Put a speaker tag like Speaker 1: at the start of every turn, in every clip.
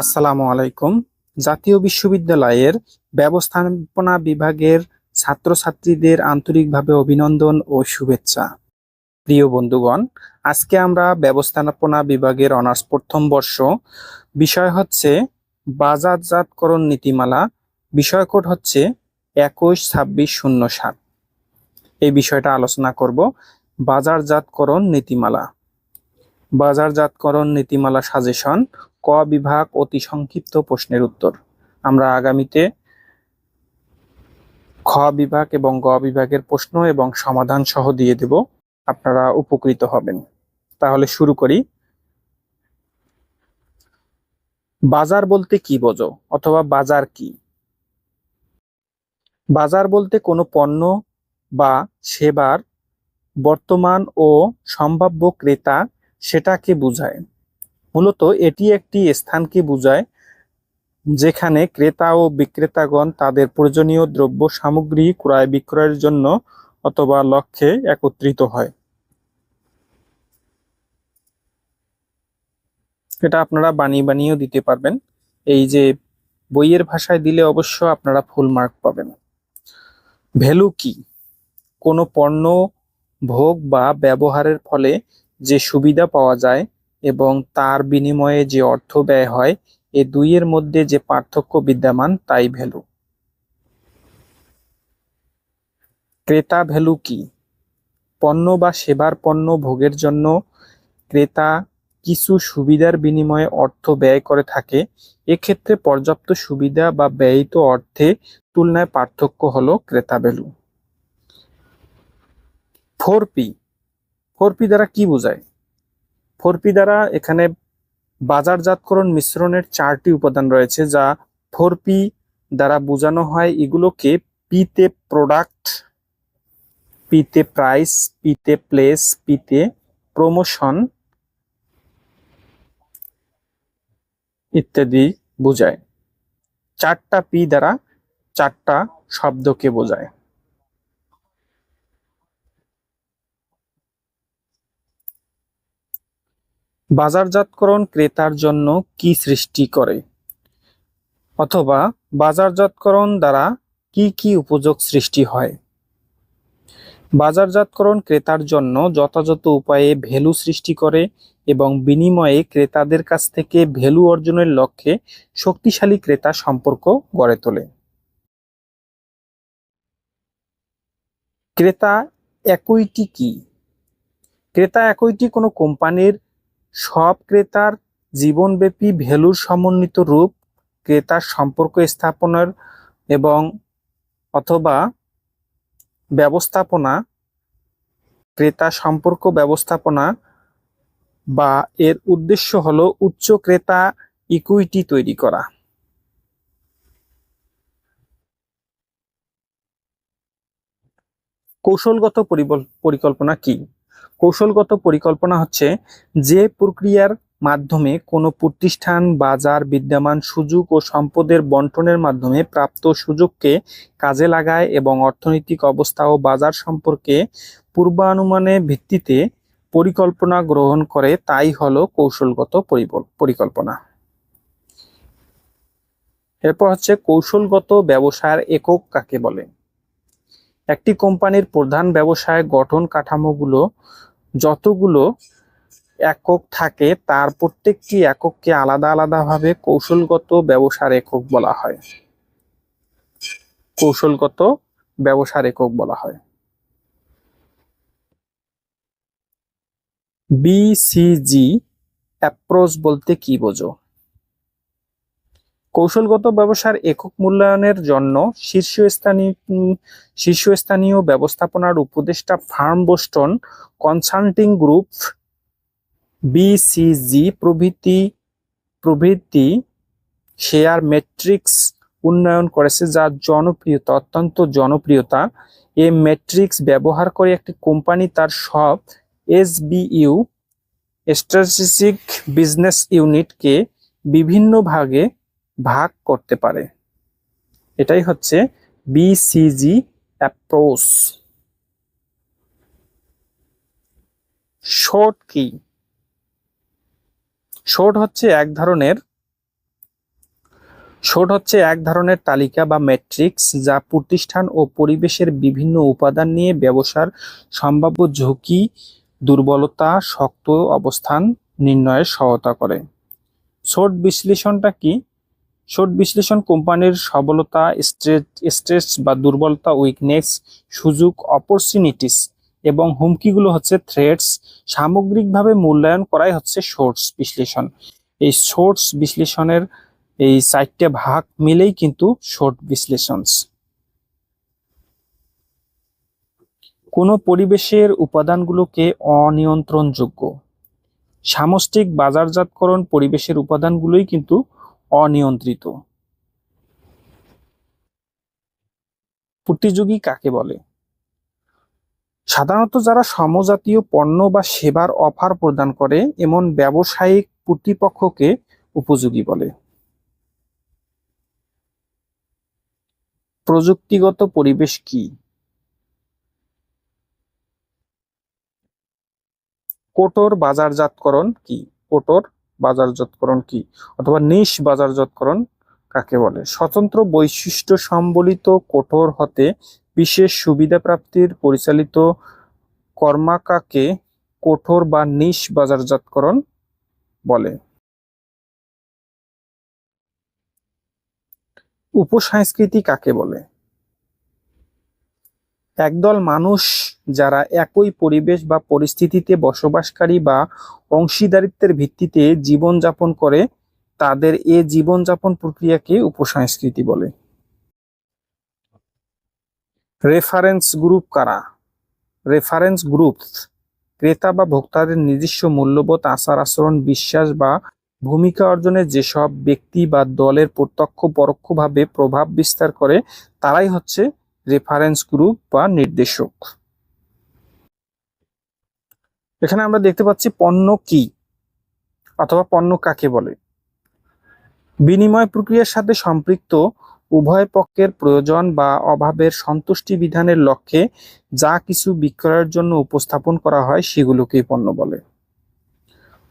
Speaker 1: আসসালামু আলাইকুম। জাতীয় বিশ্ববিদ্যালয়ের ব্যবস্থাপনা বিভাগের ছাত্রছাত্রীদের আন্তরিকভাবে অভিনন্দন ও শুভেচ্ছা। প্রিয় বন্ধুগণ, আজকে আমরা ব্যবস্থাপনা বিভাগের অনার্স প্রথম বর্ষ, বিষয় হচ্ছে বাজারজাতকরণ নীতিমালা, বিষয় কোড হচ্ছে একুশ ছাব্বিশ শূন্য সাত। এই বিষয়টা আলোচনা করব বাজারজাতকরণ নীতিমালা। বাজারজাতকরণ নীতিমালা সাজেশন ক বিভাগ অতি সংক্ষিপ্ত প্রশ্নের উত্তর। আমরা আগামীতে খ বিভাগ এবং গ বিভাগের প্রশ্ন এবং সমাধান সহ দিয়ে দেব। আপনারা উপকৃত হবেন। তাহলে শুরু করি। বাজার বলতে কি বোঝো অথবা বাজার কি? বাজার বলতে কোনো পণ্য বা সেবার বর্তমান ও সম্ভাব্য ক্রেতা সেটাকে বোঝায়। মূলত এটি একটি স্থানকে বোঝায়, যেখানে ক্রেতা ও বিক্রেতাগণ তাদের প্রয়োজনীয় দ্রব্য সামগ্রী ক্রয় বিক্রয়ের জন্য অথবা লক্ষ্যে একত্রিত হয়। এটা আপনারা বানিয়ে বানিয়েও দিতে পারবেন। এই যে বইয়ের ভাষায় দিলে অবশ্য আপনারা ফুল মার্ক পাবেন। ভ্যালু কি? কোনো পণ্য, ভোগ বা ব্যবহারের ফলে যে সুবিধা পাওয়া যায় এবং তার বিনিময়ে যে অর্থ ব্যয় হয়, এ দুইয়ের মধ্যে যে পার্থক্য বিদ্যমান, তাই ভ্যালু। ক্রেতা ভ্যালু কি? পণ্য বা সেবার পণ্য ভোগের জন্য ক্রেতা কিছু সুবিধার বিনিময়ে অর্থ ব্যয় করে থাকে। এক্ষেত্রে পর্যাপ্ত সুবিধা বা ব্যয়িত অর্থে তুলনায় পার্থক্য হলো ক্রেতা value. Four P four P দ্বারা কি বোঝায়? ফোর পি দ্বারা এখানে বাজারজাতকরণ মিশ্রণের চারটি উপাদান রয়েছে, যা ফোর পি দ্বারা বোঝানো হয় এগুলোকে পিতে প্রোডাক্ট, পিতে প্রাইস, পিতে প্লেস, পিতে প্রমোশন ইত্যাদি বোঝায়। চারটা পি দ্বারা চারটা শব্দকে বোঝায়। বাজারজাতকরণ ক্রেতার জন্য কি সৃষ্টি করে? অথবা বাজারজাতকরণ দ্বারা কি কি উপযোগ সৃষ্টি হয়? বাজারজাতকরণ ক্রেতার জন্য যথাযথ উপায়ে ভ্যালু সৃষ্টি করে এবং বিনিময়ে ক্রেতাদের কাছ থেকে ভ্যালু অর্জনের লক্ষ্যে শক্তিশালী ক্রেতা সম্পর্ক গড়ে তোলে। ক্রেতা একইটি কি? ক্রেতা একইটি কোনো কোম্পানির সব ক্রেতার জীবনব্যাপী ভ্যালুর সমন্বিত রূপ ক্রেতার সম্পর্ক স্থাপনের এবং অথবা ব্যবস্থাপনা, ক্রেতা সম্পর্ক ব্যবস্থাপনা বা এর উদ্দেশ্য হলো উচ্চ ক্রেতা ইকুইটি তৈরি করা। কৌশলগত পরিকল্পনা কি? কৌশলগত পরিকল্পনা হচ্ছে যে প্রক্রিয়ার মাধ্যমে কোনো প্রতিষ্ঠান, বাজার, বিদ্যমান সুযোগ ও সম্পদের বন্টনের মাধ্যমে প্রাপ্ত সুযোগকে কাজে লাগায় এবং অর্থনৈতিক অবস্থা ও বাজার সম্পর্কে পূর্বানুমানের ভিত্তিতে পরিকল্পনা গ্রহণ করে, তাই হলো কৌশলগত পরিকল্পনা। এরপর হচ্ছে কৌশলগত ব্যবসায়ের একক কাকে বলে? একটি কোম্পানির প্রধান ব্যবসায় গঠন কাঠামোগুলো যতগুলো একক থাকে, তার প্রত্যেকটি একককে আলাদা আলাদাভাবে কৌশলগত ব্যবসার একক বলা হয়। কৌশলগত ব্যবসার একক বলা হয়। বিসিজি অ্যাপ্রোচ বলতে কি বোঝো? কৌশলগত ব্যবসার একক মূল্যায়নের জন্য শীর্ষস্থানীয় শীর্ষস্থানীয় ব্যবস্থাপনার উপদেষ্টা firm Boston consulting group BCG প্রভৃতি প্রভৃতি শেয়ার মেট্রিক্স উন্নয়ন করেছে যা জনপ্রিয়তা, অত্যন্ত জনপ্রিয়তা। এ মেট্রিক্স ব্যবহার করে একটি কোম্পানি তার সব এসবিইউ স্ট্র্যাটেজিক বিজনেস ইউনিটকে বিভিন্ন ভাগে ভাগ করতে পারে। এটাই হচ্ছে বিসিজি অ্যাপ্রোচ শর্ট কি? শর্ট হচ্ছে এক ধরনের শোট হচ্ছে এক ধরনের তালিকা বা ম্যাট্রিক্স যা প্রতিষ্ঠান ও পরিবেশের বিভিন্ন উপাদান নিয়ে ব্যবসার সম্ভাব্য ঝুঁকি, দুর্বলতা, শক্ত অবস্থান নির্ণয়ে সহায়তা করে। শোট বিশ্লেষণটা কি? শোট বিশ্লেষণ কোম্পানির সবলতা স্ট্রেস বা দুর্বলতা উইকনেস সুযোগ অপরচুনিটিস এবং হুমকিগুলো হচ্ছে থ্রেটস সামগ্রিকভাবে মূল্যায়ন করাই হচ্ছে শোর্টস বিশ্লেষণ। এই শোর্টস বিশ্লেষণের এই চারটে ভাগ মিলেই কিন্তু শর্ট বিশ্লেষণ কোনো পরিবেশের উপাদানগুলোকে অনিয়ন্ত্রণযোগ্য। সামষ্টিক বাজারজাতকরণ পরিবেশের উপাদানগুলোই কিন্তু অনিয়ন্ত্রিত। প্রতিযোগী কাকে বলে? সাধারণত যারা সমজাতীয় পণ্য বা সেবার অফার প্রদান করে, এমন ব্যবসায়িক প্রতিপক্ষকে উপযোগী বলে। প্রযুক্তিগত পরিবেশ কি? কোটর বাজারজাতকরণ কি? কোটর বাজারজাতকরণ কি? অথবা নিশ বাজারজাতকরণ কাকে বলে? স্বতন্ত্র বৈশিষ্ট্য সম্বলিত কোটর হতে বিশেষ সুবিধা প্রাপ্তির পরিচালিত কর্মাকাকে কোঠর বা নিশ বাজারজাতকরণ বলে। উপসংস্কৃতি কাকে বলে? একদল মানুষ যারা একই পরিবেশ বা পরিস্থিতিতে বসবাসকারী বা অংশীদারিত্বের ভিত্তিতে জীবনযাপন করে, তাদের এ জীবনযাপন প্রক্রিয়াকে উপসংস্কৃতি বলে। রেফারেন্স গ্রুপ কারা? রেফারেন্স গ্রুপ ক্রেতা বা ভোক্তাদের নিজস্ব মূল্যবোধ, আচার আচরণ, বিশ্বাস বা ভূমিকা অর্জনে যেসব ব্যক্তি বা দলের প্রত্যক্ষ পরোক্ষভাবে প্রভাব বিস্তার করে, তারাই হচ্ছে রেফারেন্স গ্রুপ বা নির্দেশক। এখানে আমরা দেখতে পাচ্ছি পণ্য কি, অথবা পণ্য কাকে বলে। বিনিময় প্রক্রিয়ার সাথে সম্পৃক্ত উভয় পক্ষের প্রয়োজন বা অভাবের সন্তুষ্টি বিধানের লক্ষ্যে যা কিছু বিক্রয়ের জন্য উপস্থাপন করা হয় সেগুলোকেই পণ্য বলে।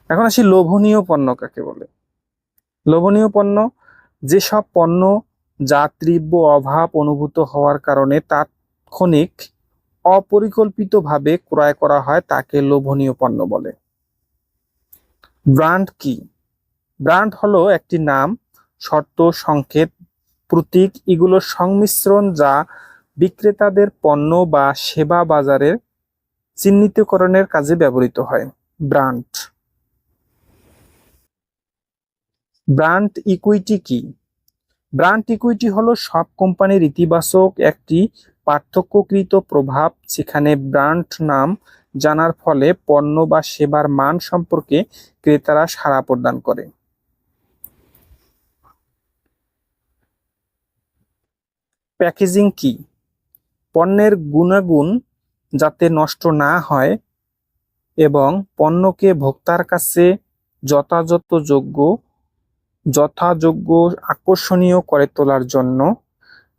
Speaker 1: এখন আসি লোভনীয় পণ্য কাকে বলে। লোভনীয় পণ্য, যেসব পণ্য যা তীব্র অভাব অনুভূত হওয়ার কারণে তাৎক্ষণিক অপরিকল্পিতভাবে ক্রয় করা হয় তাকে লোভনীয় পণ্য বলে। ব্র্যান্ড কি? ব্র্যান্ড হলো একটি নাম, শর্ত, সংকেত, প্রতীক এগুলোর সংমিশ্রণ যা বিক্রেতাদের পণ্য বা সেবা বাজারের চিহ্নিতকরণের কাজে ব্যবহৃত হয়। ব্র্যান্ড। ব্র্যান্ড ইকুইটি কি? ব্র্যান্ড ইকুইটি হলো সব কোম্পানির ইতিবাচক একটি পার্থক্যকৃত প্রভাব, যেখানে ব্র্যান্ড নাম জানার ফলে পণ্য বা সেবার মান সম্পর্কে ক্রেতারা সাড়া প্রদান করে। প্যাকেজিং কি? পণ্যের গুণাগুণ যাতে নষ্ট না হয় এবং পণ্যকে ভোক্তার কাছে যথাযথ যোগ্য যথাযোগ্য আকর্ষণীয় করে তোলার জন্য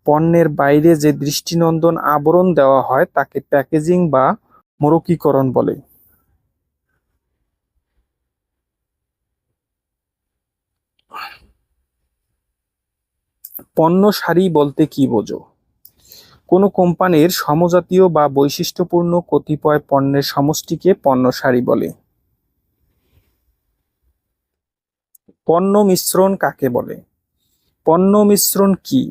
Speaker 1: পণ্যের বাইরে যে দৃষ্টিনন্দন আবরণ দেওয়া হয় তাকে প্যাকেজিং বা মোড়কীকরণ বলে। পণ্য সারি বলতে কি বোঝো? কোনো কোম্পানির সমজাতীয় বা বৈশিষ্ট্যপূর্ণ কতিপয় পণ্যের সমষ্টিকে পণ্য সারি বলে। পণ্য মিশ্রণ কাকে বলে? পণ্য মিশ্রণ কি?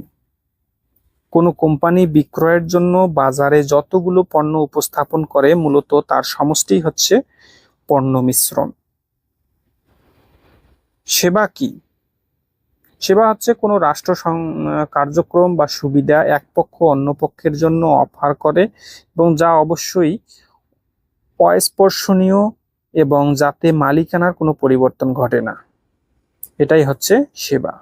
Speaker 1: কোনো কোম্পানি বিক্রয়ের জন্য বাজারে যতগুলো পণ্য উপস্থাপন করে, মূলত তার সমষ্টি হচ্ছে পণ্য মিশ্রণ। সেবা কি? সেবা হচ্ছে কোনো রাষ্ট্র কার্যক্রম বা সুবিধা এক পক্ষ অন্য পক্ষের জন্য অফার করে এবং যা অবশ্যই অস্পর্শনীয় এবং যাতে মালিকানার কোনো পরিবর্তন ঘটে না। এটাই হচ্ছে সেবা।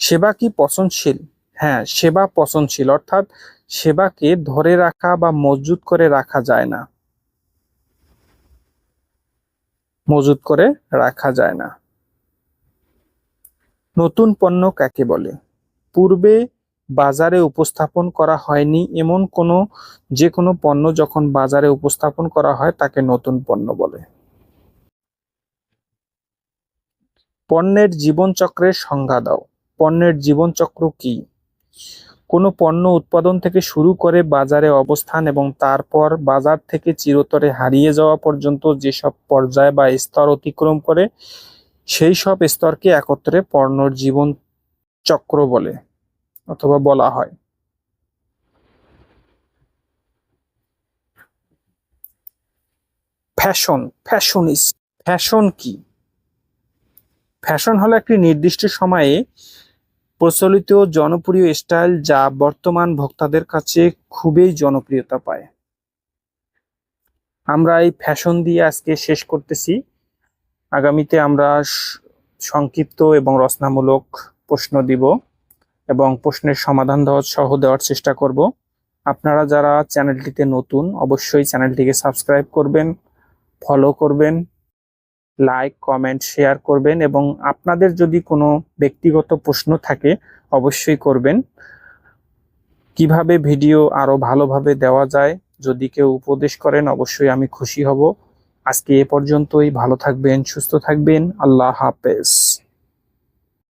Speaker 1: সেবা কি পচনশীল? হ্যাঁ সেবা পচনশীল, অর্থাৎ সেবাকে ধরে রাখা বা মজুত করে রাখা যায় না। মজুত করে রাখা যায় না। নতুন পণ্য কাকে বলে? পূর্বে বাজারে উপস্থাপন করা হয়নি এমন কোনো, যে কোনো পণ্য যখন বাজারে উপস্থাপন করা হয় তাকে নতুন পণ্য বলে। পণ্যের জীবনচক্রের সংজ্ঞা দাও। পণ্যের জীবনচক্র কি? কোনো পণ্য উৎপাদন থেকে শুরু করে বাজারে অবস্থান এবং তারপর বাজার থেকে চিরতরে হারিয়ে যাওয়া পর্যন্ত যেসব পর্যায় বা স্তর অতিক্রম করে, সেই সব স্তরকে একত্রে পণ্যর জীবন চক্র বলে অথবা বলা হয়। ফ্যাশন ফ্যাশনিস ফ্যাশন কি? ফ্যাশন হলো একটি নির্দিষ্ট সময়ে প্রচলিত জনপ্রিয় স্টাইল যা বর্তমান ভোক্তাদের কাছে খুবই জনপ্রিয়তা পায়। আমরা এই ফ্যাশন দিয়ে আজকে শেষ করতেছি। আগামীতে আমরা সংক্ষিপ্ত এবং রচনামূলক প্রশ্ন দিব এবং প্রশ্নের সমাধান দেওয়ার সহ দেওয়ার চেষ্টা করব। আপনারা যারা চ্যানেলটিতে নতুন, অবশ্যই চ্যানেলটিকে সাবস্ক্রাইব করবেন, ফলো করবেন লাইক কমেন্ট শেয়ার করবেন এবং আপনাদের যদি কোনো ব্যক্তিগত প্রশ্ন থাকে অবশ্যই করবেন। কীভাবে ভিডিও আরও ভালোভাবে দেওয়া যায়, যদি কেউ উপদেশ করেন অবশ্যই আমি খুশি হব। আজকে এ পর্যন্তই, ভালো থাকবেন, সুস্থ থাকবেন, আল্লাহ হাফেজ।